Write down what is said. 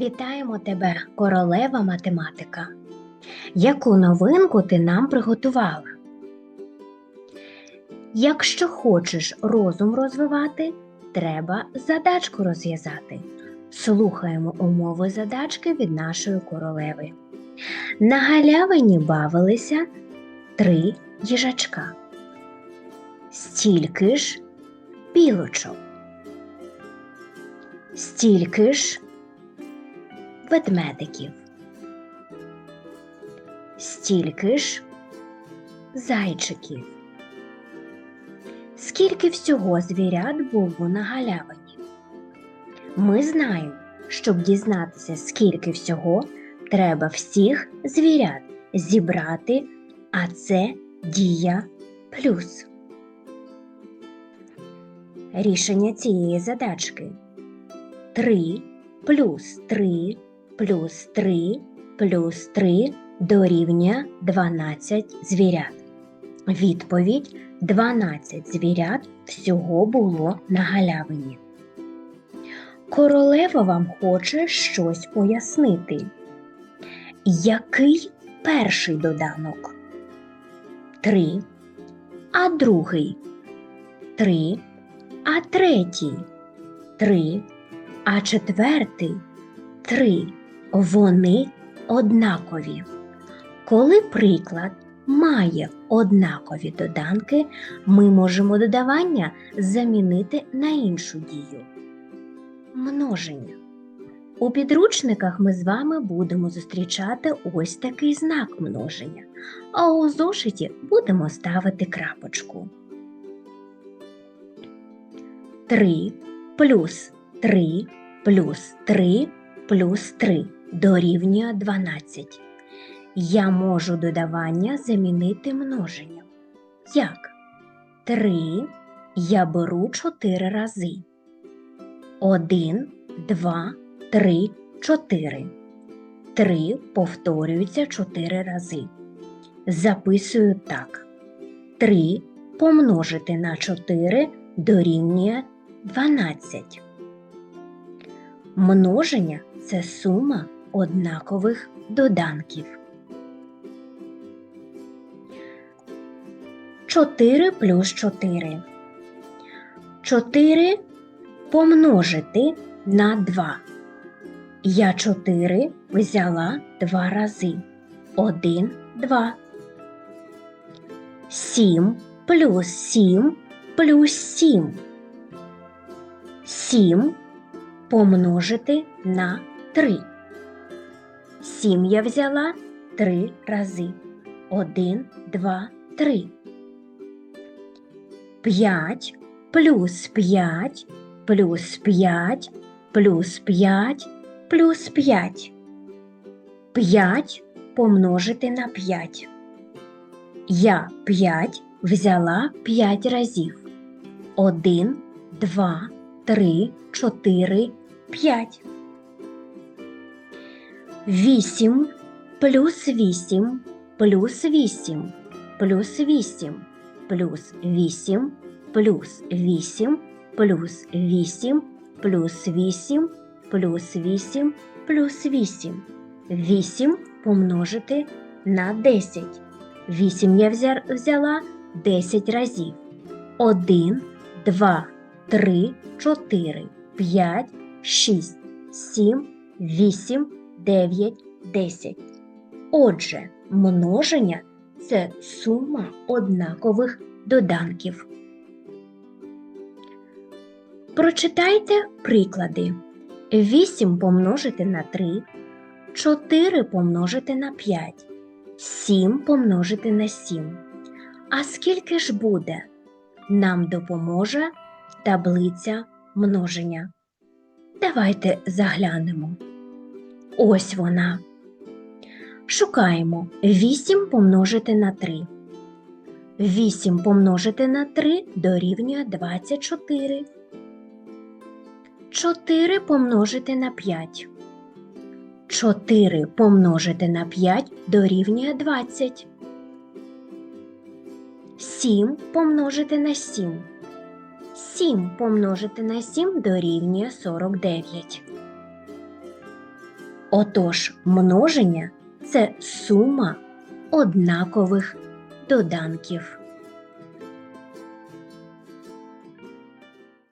Вітаємо тебе, королева математика. Яку новинку ти нам приготувала? Якщо хочеш розум розвивати, треба задачку розв'язати. Слухаємо умови задачки від нашої королеви. На галявині бавилися три їжачка. Стільки ж білочок. Стільки ж ведмедиків. Стільки ж зайчиків. Скільки всього звірят було на галявині? Ми знаємо, щоб дізнатися, скільки всього, треба всіх звірят зібрати, а це дія плюс. Рішення цієї задачки 3 плюс 3 плюс 3 плюс 3 дорівнює 12 звірят. Відповідь 12 звірят всього було на галявині. Королева вам хоче щось пояснити. Який перший доданок? Три. А другий? Три. А третій? Три. А четвертий? Три. Вони однакові. Коли приклад має однакові доданки, ми можемо додавання замінити на іншу дію. Множення. У підручниках ми з вами будемо зустрічати ось такий знак множення, а у зошиті будемо ставити крапочку. 3 плюс 3 плюс 3 плюс 3 дорівнює 12. Я можу додавання замінити множенням. Як? 3 я беру 4 рази. 1, 2, 3, 4. 3 повторюється 4 рази. Записую так. 3 помножити на 4 дорівнює 12. Множення це сума однакових доданків. 4 плюс 4. 4 помножити на 2. Я 4 взяла 2 рази. 1, 2. 7 плюс 7 плюс 7. 7 помножити на 3. Сім я взяла три рази. Один, два, три. П'ять плюс п'ять, плюс п'ять, плюс п'ять, плюс п'ять. П'ять помножити на п'ять. Я п'ять взяла п'ять разів. Один, два, три, чотири, п'ять. 8 плюс 8 плюс 8 плюс 8 плюс 8 плюс 8 плюс 8 плюс 8 плюс 8 плюс 8. 8 помножити на 10. 8 я взяла 10 разів. 1, 2, 3, 4, 5, 6, 7, 8, 9, 10. Отже, множення це сума однакових доданків. Прочитайте приклади. 8 помножити на 3, 4 помножити на 5, 7 помножити на 7. А скільки ж буде? Нам допоможе таблиця множення. Давайте заглянемо. Ось вона. Шукаємо 8 помножити на 3. 8 помножити на 3 дорівнює 24. 4 помножити на 5. 4 помножити на 5 дорівнює 20. 7 помножити на 7. 7 помножити на 7 дорівнює 49. Отож, множення це сума однакових доданків.